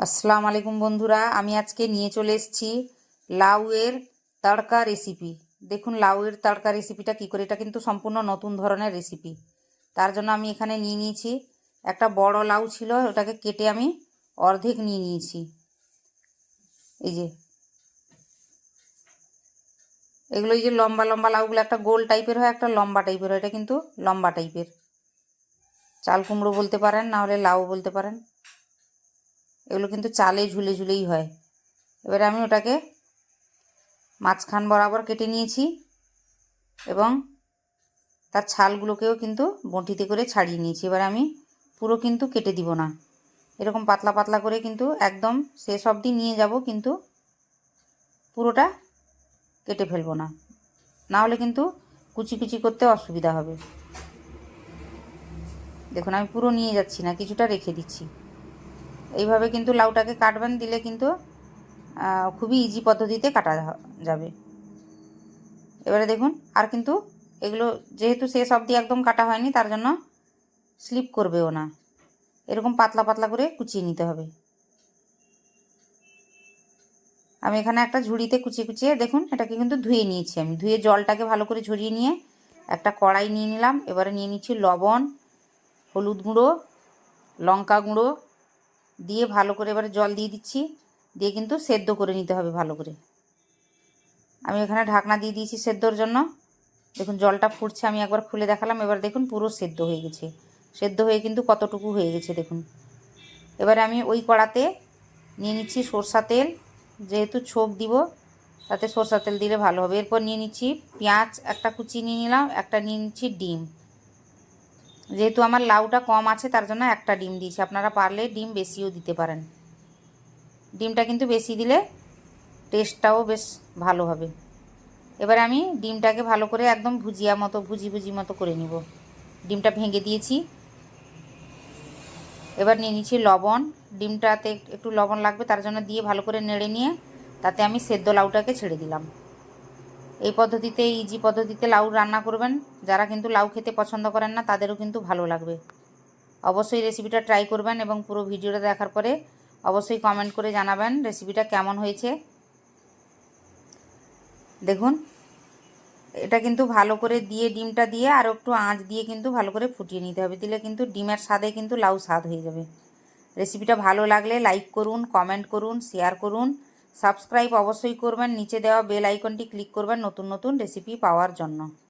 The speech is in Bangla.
আসসালামু আলাইকুম বন্ধুরা, আমি আজকে নিয়ে চলে এসেছি লাউয়ের তড়কা রেসিপি দেখুন, লাউয়ের তড়কা রেসিপিটা কী করে, এটা কিন্তু সম্পূর্ণ নতুন ধরনের রেসিপি তার জন্য আমি এখানে নিয়ে নিয়েছি একটা বড় লাউ ছিল, ওটাকে কেটে আমি অর্ধেক নিয়ে নিয়েছি। এই যে, এগুলো এই যে লম্বা লম্বা লাউগুলো, একটা গোল টাইপের হয়, একটা লম্বা টাইপের হয়, এটা কিন্তু লম্বা টাইপের। চাল কুমড়ো বলতে পারেন, না হলে লাউ বলতে পারেন। এগুলো কিন্তু চালে ঝুলে ঝুলেই হয়। এবারে আমি ওটাকে মাঝখান বরাবর কেটে নিয়েছি এবং তার ছালগুলোকেও কিন্তু বঁটিতে করে ছাড়িয়ে নিয়েছি। এবার আমি পুরো কিন্তু কেটে দিব না। এরকম পাতলা পাতলা করে কিন্তু একদম শেষ অবধি নিয়ে যাব, কিন্তু পুরোটা কেটে ফেলব না। না হলে কিন্তু কুচি কুচি করতে অসুবিধা হবে। দেখুন, আমি পুরো নিয়ে যাচ্ছি না, কিছুটা রেখে দিচ্ছি। এইভাবে কিন্তু লাউটাকে কাটবেন, দিলে কিন্তু খুবই ইজি পদ্ধতিতে কাটা যাবে। এবারে দেখুন, আর কিন্তু এগুলো যেহেতু শেষ অবধি একদম কাটা হয়নি, তার জন্য স্লিপ করবেও না। এরকম পাতলা পাতলা করে কুচিয়ে নিতে হবে। আমি এখানে একটা ঝুড়িতে কুচিয়ে কুচিয়ে, দেখুন, এটাকে কিন্তু ধুয়ে নিয়েছি আমি। ধুয়ে জলটাকে ভালো করে ঝরিয়ে নিয়ে একটা কড়াই নিয়ে নিলাম। এবারে নিয়ে নিচ্ছি লবণ, হলুদ গুঁড়ো, লঙ্কা গুঁড়ো দিয়ে ভালো করে এবারে জল দিয়ে দিচ্ছি। দিয়ে কিন্তু সেদ্ধ করে নিতে হবে ভালো করে। আমি এখানে ঢাকনা দিয়ে দিয়েছি সেদ্ধর জন্য। দেখুন, জলটা ফুটছে, আমি একবার খুলে দেখালাম। এবার দেখুন, পুরো সেদ্ধ হয়ে গেছে। সেদ্ধ হয়ে কিন্তু কতটুকু হয়ে গেছে দেখুন। এবারে আমি ওই কড়াতে নিয়ে নিচ্ছি সরষা তেল। যেহেতু ছোক দিব, তাতে সরষা তেল দিলে ভালো হবে। এরপর নিয়ে নিচ্ছি পেঁয়াজ, একটা কুচি নিয়ে নিলাম, একটা নিয়ে নিচ্ছি ডিম। যেহেতু আমার লাউটা কম আছে, তার জন্য একটা ডিম দিয়েছি। আপনারা পারলে ডিম বেশিও দিতে পারেন। ডিমটা কিন্তু বেশি দিলে টেস্টটাও বেশ ভালো হবে। এবার আমি ডিমটাকে ভালো করে একদম ভুজিয়া মতো, ভুজি ভুজি মতো করে নিব। ডিমটা ভেঙে দিয়েছি। এবার নিয়ে নিচ্ছি লবণ। ডিমটাতে একটু লবণ লাগবে, তার জন্য দিয়ে ভালো করে নেড়ে নিয়ে তাতে আমি সেদ্ধ লাউটাকে ছেড়ে দিলাম। এই পদ্ধতিতে ইজি পদ্ধতিতে লাউ রান্না করবেন, যারা কিন্তু লাউ খেতে পছন্দ করেন না, তাদেরও কিন্তু ভালো লাগবে। অবশ্যই রেসিপিটা ট্রাই করবেন এবং পুরো ভিডিওটা দেখার পরে অবশ্যই কমেন্ট করে জানাবেন রেসিপিটা কেমন হয়েছে। দেখুন, এটা কিন্তু ভালো করে দিয়ে, ডিমটা দিয়ে আর একটু আঁচ দিয়ে কিন্তু ভালো করে ফুটিয়ে নিতে হবে। দিলে কিন্তু ডিমের স্বাদে কিন্তু লাউ স্বাদ হয়ে যাবে। রেসিপিটা ভালো লাগলে লাইক করুন কমেন্ট করুন শেয়ার করুন। সাবস্ক্রাইব অবশ্যই করবেন নিচে দেওয়া বেল আইকনটি ক্লিক করবেন নতুন নতুন রেসিপি পাওয়ার জন্য।